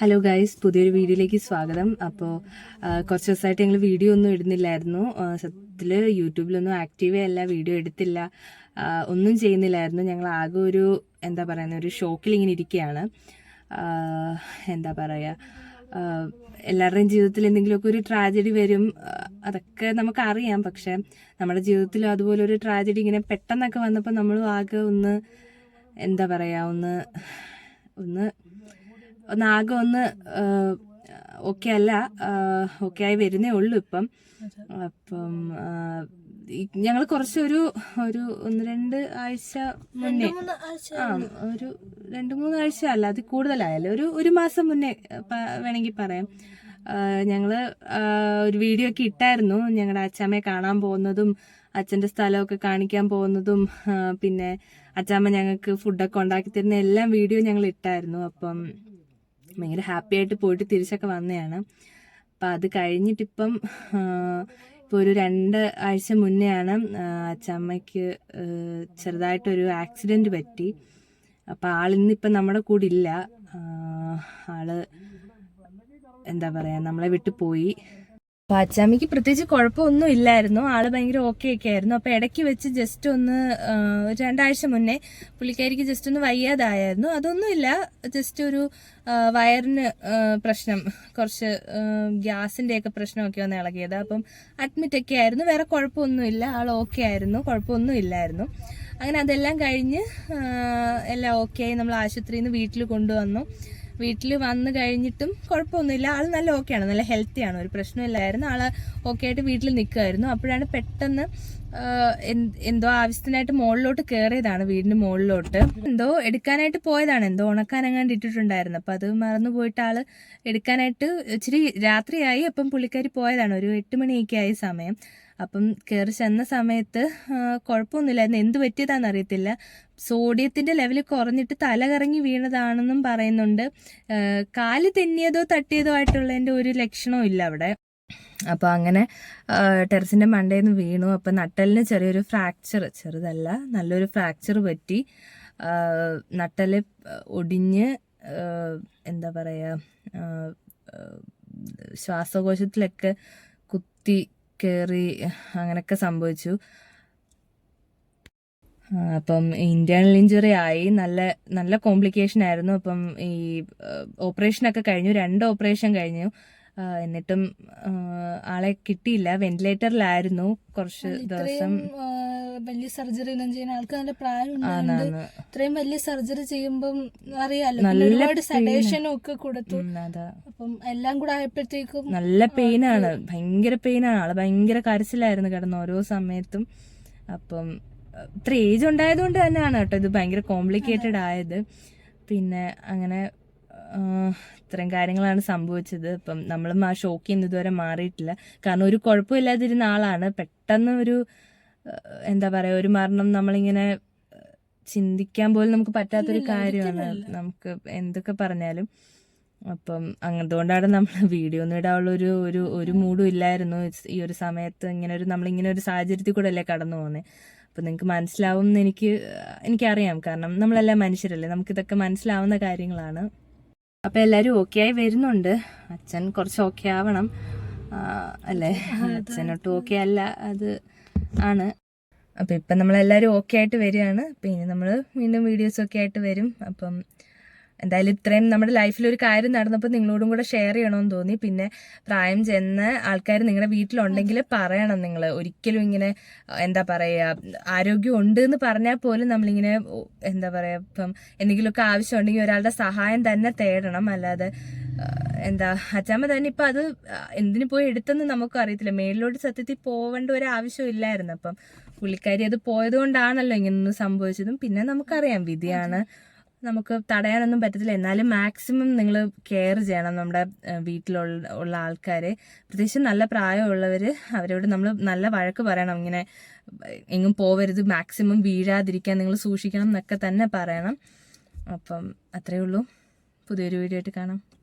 Hello guys പുതിയൊരു വീഡിയോയിലേക്ക് സ്വാഗതം. അപ്പോൾ കുറച്ച് ദിവസമായിട്ട് ഞങ്ങൾ വീഡിയോ ഒന്നും ഇടുന്നില്ലായിരുന്നു. സത്യത്തിൽ യൂട്യൂബിലൊന്നും ആക്റ്റീവേ അല്ല വീഡിയോ എടുത്തില്ല. ഒന്നും ചെയ്യുന്നില്ലായിരുന്നു. ഞങ്ങൾ ആകെ ഒരു എന്താ പറയുന്ന ഒരു ഷോക്കിൽ ഇങ്ങനെ ഇരിക്കുകയാണ് എന്താ പറയുക എല്ലാവരുടെയും ജീവിതത്തിൽ എന്തെങ്കിലുമൊക്കെ ഒരു ട്രാജഡി വരും അതൊക്കെ നമുക്കറിയാം. പക്ഷേ നമ്മുടെ ജീവിതത്തിലും അതുപോലെ ഒരു ട്രാജഡി ഇങ്ങനെ പെട്ടെന്നൊക്കെ വന്നപ്പോൾ നമ്മളും ആകെ ഒന്ന് എന്താ പറയുക ഒന്ന് ഒന്ന് ഒന്ന് ആകെ ഒന്ന് ഓക്കെ അല്ല ഓക്കെ ആയി വരുന്നേ ഉള്ളൂ ഇപ്പം. അപ്പം ഞങ്ങൾ കുറച്ചൊരു ഒരു ഒന്ന് രണ്ട് ആഴ്ച മുന്നേ ആ ഒരു രണ്ട് മൂന്ന് ആഴ്ച അല്ല അത് കൂടുതലായാലും ഒരു ഒരു മാസം മുന്നേ വേണമെങ്കിൽ പറയാം. ഞങ്ങൾ ഒരു വീഡിയോ ഒക്കെ ഇട്ടായിരുന്നു. ഞങ്ങളുടെ അച്ചാമ്മയെ കാണാൻ പോകുന്നതും അച്ഛന്റെ സ്ഥലമൊക്കെ കാണിക്കാൻ പോകുന്നതും പിന്നെ അച്ചാമ്മ ഞങ്ങൾക്ക് ഫുഡൊക്കെ ഉണ്ടാക്കി തരുന്ന എല്ലാം വീഡിയോ ഞങ്ങൾ ഇട്ടായിരുന്നു. അപ്പം ഭയങ്കര ഹാപ്പി ആയിട്ട് പോയിട്ട് തിരിച്ചൊക്കെ വന്നതാണ് അപ്പം അത് കഴിഞ്ഞിട്ടിപ്പം ഇപ്പോൾ ഒരു രണ്ട് ആഴ്ച മുന്നെയാണ് അച്ചമ്മയ്ക്ക് ചെറുതായിട്ടൊരു ആക്സിഡന്റ് പറ്റി. അപ്പം ആളിന്നിപ്പം നമ്മുടെ കൂടെ ഇല്ല. ആൾ എന്താ പറയുക നമ്മളെ വിട്ടു പോയി. അപ്പൊ അച്ചാമ്മയ്ക്ക് പ്രത്യേകിച്ച് കുഴപ്പമൊന്നും ഇല്ലായിരുന്നു ആൾ ഭയങ്കര ഓക്കെ ഒക്കെ ആയിരുന്നു. അപ്പൊ ഇടയ്ക്ക് വെച്ച് ജസ്റ്റ് ഒന്ന് രണ്ടാഴ്ച മുന്നേ പുള്ളിക്കാരിക്ക് ജസ്റ്റ് ഒന്ന് വയ്യാതായിരുന്നു. അതൊന്നുമില്ല. ജസ്റ്റ് ഒരു വയറിന് പ്രശ്നം. കുറച്ച് ഗ്യാസിന്റെ ഒക്കെ പ്രശ്നമൊക്കെ ഒന്ന് ഇളകിയത്. അപ്പം അഡ്മിറ്റ് ഒക്കെ ആയിരുന്നു. വേറെ കുഴപ്പമൊന്നുമില്ല. ആൾ ഓക്കെ ആയിരുന്നു. കുഴപ്പമൊന്നും ഇല്ലായിരുന്നു അങ്ങനെ അതെല്ലാം കഴിഞ്ഞ് എല്ലാം ഓക്കെ ആയി. നമ്മൾ ആശുപത്രിയിൽ നിന്ന് വീട്ടിൽ കൊണ്ടുവന്നു. വീട്ടിൽ വന്നു കഴിഞ്ഞിട്ടും കുഴപ്പമൊന്നുമില്ല. ആൾ നല്ല ഓക്കെയാണ് നല്ല ഹെൽത്തി ആണ്. ഒരു പ്രശ്നമില്ലായിരുന്നു ആൾ ഓക്കെ ആയിട്ട് വീട്ടിൽ നിൽക്കുമായിരുന്നു അപ്പോഴാണ് പെട്ടെന്ന് എന്തോ ആവശ്യത്തിനായിട്ട് മുകളിലോട്ട് കയറിയതാണ് വീടിന് മുകളിലോട്ട് എന്തോ എടുക്കാനായിട്ട് പോയതാണ്. എന്തോ ഉണക്കാൻ ഉണക്കാനെങ്ങാണ്ട് ഇട്ടിട്ടുണ്ടായിരുന്നു. അപ്പം അത് മറന്നു പോയിട്ട് ആൾ എടുക്കാനായിട്ട് ഇച്ചിരി രാത്രിയായി. അപ്പം പുള്ളിക്കാരി പോയതാണ്. ഒരു എട്ട് മണിയൊക്കെ ആയ സമയം. അപ്പം കയറി ചെന്ന സമയത്ത് കുഴപ്പമൊന്നുമില്ലായിരുന്നു എന്ത് പറ്റിയതാണെന്ന് അറിയത്തില്ല. സോഡിയത്തിന്റെ ലെവൽ കുറഞ്ഞിട്ട് തലകറങ്ങി വീണതാണെന്നും പറയുന്നുണ്ട്. കാൽ തെന്നിയതോ തട്ടിയതോ ആയിട്ടുള്ളതിന്റെ ഒരു ലക്ഷണവും ഇല്ല അവിടെ. അപ്പോൾ അങ്ങനെ ടെറസിന്റെ മണ്ടയിൽ നിന്ന് വീണു. അപ്പം നട്ടലിന് ചെറിയൊരു ഫ്രാക്ചർ ചെറുതല്ല നല്ലൊരു ഫ്രാക്ചർ പറ്റി. നട്ടൽ ഒടിഞ്ഞ് എന്താ പറയാ ആ, ആ, ശ്വാസകോശത്തിലൊക്കെ കുത്തി കയറി അങ്ങനെയൊക്കെ സംഭവിച്ചു. അപ്പം ഇന്റേണൽ ഇഞ്ചുറി ആയി. നല്ല നല്ല കോംപ്ലിക്കേഷൻ ആയിരുന്നു. അപ്പം ഈ ഓപ്പറേഷനൊക്കെ കഴിഞ്ഞു. രണ്ട് ഓപ്പറേഷൻ കഴിഞ്ഞു. എന്നിട്ടും ആളെ കിട്ടിയില്ല. വെന്റിലേറ്ററിലായിരുന്നു കുറച്ച് ദിവസം. വലിയ സർജറി ഒന്നും ചെയ്യുന്ന ആൾക്ക് നല്ല പ്രായം ഇത്രയും വലിയ സർജറി ചെയ്യുമ്പം അറിയാലോ. ഒരുപാട് സഡേഷനും ഒക്കെ കൊടുത്തു. അപ്പം എല്ലാം കൂടെ ആയപ്പോഴത്തേക്കും നല്ല പെയിനാണ് ഭയങ്കര പെയിനാണ് ആൾ ഭയങ്കര കരച്ചിലായിരുന്നു കിടന്ന് ഓരോ സമയത്തും. അപ്പം ഇത്ര ഏജ് ഉണ്ടായതുകൊണ്ട് തന്നെയാണ് കേട്ടോ ഇത് ഭയങ്കര കോംപ്ലിക്കേറ്റഡ് ആയത്. പിന്നെ അങ്ങനെ ഇത്രയും കാര്യങ്ങളാണ് സംഭവിച്ചത്. ഇപ്പം നമ്മളും ആ ഷോക്ക് നിന്ന് ഇതുവരെ മാറിയിട്ടില്ല. കാരണം ഒരു കുഴപ്പമില്ലാതിരുന്ന ആളാണ്. പെട്ടെന്ന് ഒരു എന്താ പറയാ ഒരു മരണം നമ്മളിങ്ങനെ ചിന്തിക്കാൻ പോലും നമുക്ക് പറ്റാത്തൊരു കാര്യമാണ്. നമുക്ക് എന്തൊക്കെ പറഞ്ഞാലും. അപ്പം അതുകൊണ്ടാണ് നമ്മൾ വീഡിയോ ഒന്നും ഇടാനുള്ള ഒരു ഒരു ഒരു മൂഡും ഇല്ലായിരുന്നു ഈ ഒരു സമയത്ത് ഇങ്ങനെ ഒരു നമ്മളിങ്ങനെ ഒരു സാഹചര്യത്തിൽ കൂടെ അല്ലേ കടന്നു പോകുന്നത് അപ്പം നിങ്ങൾക്ക് മനസ്സിലാവും എന്ന് എനിക്ക് എനിക്കറിയാം. കാരണം നമ്മളെല്ലാം മനുഷ്യരല്ലേ. നമുക്കിതൊക്കെ മനസ്സിലാവുന്ന കാര്യങ്ങളാണ്. അപ്പം എല്ലാവരും ഓക്കെ ആയി വരുന്നുണ്ട്. അച്ഛൻ കുറച്ച് ഓക്കെ ആവണം. അല്ലേ? അച്ഛനൊട്ടും ഓക്കെ അല്ല. അത് ആണ്. അപ്പം ഇപ്പം നമ്മളെല്ലാവരും ഓക്കെ ആയിട്ട് വരികയാണ്. അപ്പം ഇനി നമ്മൾ വീണ്ടും വീഡിയോസൊക്കെ ആയിട്ട് വരും. അപ്പം എന്തായാലും ഇത്രയും നമ്മുടെ ലൈഫിൽ ഒരു കാര്യം നടന്നപ്പോൾ നിങ്ങളോടും കൂടെ ഷെയർ ചെയ്യണമെന്ന് തോന്നി. പിന്നെ പ്രായം ചെന്ന ആൾക്കാർ നിങ്ങളുടെ വീട്ടിലുണ്ടെങ്കിൽ പറയണം നിങ്ങൾ ഒരിക്കലും ഇങ്ങനെ എന്താ പറയുക ആരോഗ്യം ഉണ്ട് എന്ന് പറഞ്ഞാൽ പോലും നമ്മളിങ്ങനെ എന്താ പറയുക ഇപ്പം എന്തെങ്കിലുമൊക്കെ ആവശ്യമുണ്ടെങ്കിൽ ഒരാളുടെ സഹായം തന്നെ തേടണം. അല്ലാതെ എന്താ അച്ചാമ്മ തന്നെ ഇപ്പം അത് എന്തിനു പോയി എടുത്തെന്ന് നമുക്ക് അറിയത്തില്ല മേളിലോട്ട് സത്യത്തിൽ പോവേണ്ട ഒരു ആവശ്യമില്ലായിരുന്നു അപ്പം പുള്ളിക്കാരി അത് പോയത് കൊണ്ടാണല്ലോ ഇങ്ങനൊന്നും സംഭവിച്ചതും. പിന്നെ നമുക്കറിയാം വിധിയാണ്. നമുക്ക് തടയാനൊന്നും പറ്റത്തില്ല. എന്നാലും മാക്സിമം നിങ്ങൾ കെയർ ചെയ്യണം നമ്മുടെ വീട്ടിലുള്ള ഉള്ള ആൾക്കാരെ. പ്രത്യേകിച്ച് നല്ല പ്രായമുള്ളവർ അവരോട് നമ്മൾ നല്ല വഴക്ക് പറയണം. ഇങ്ങനെ എങ്ങും പോവരുത് മാക്സിമം വീഴാതിരിക്കാൻ നിങ്ങൾ സൂക്ഷിക്കണം എന്നൊക്കെ തന്നെ പറയണം. അപ്പം അത്രയേ ഉള്ളൂ. പുതിയൊരു വീഡിയോ ആയിട്ട് കാണാം.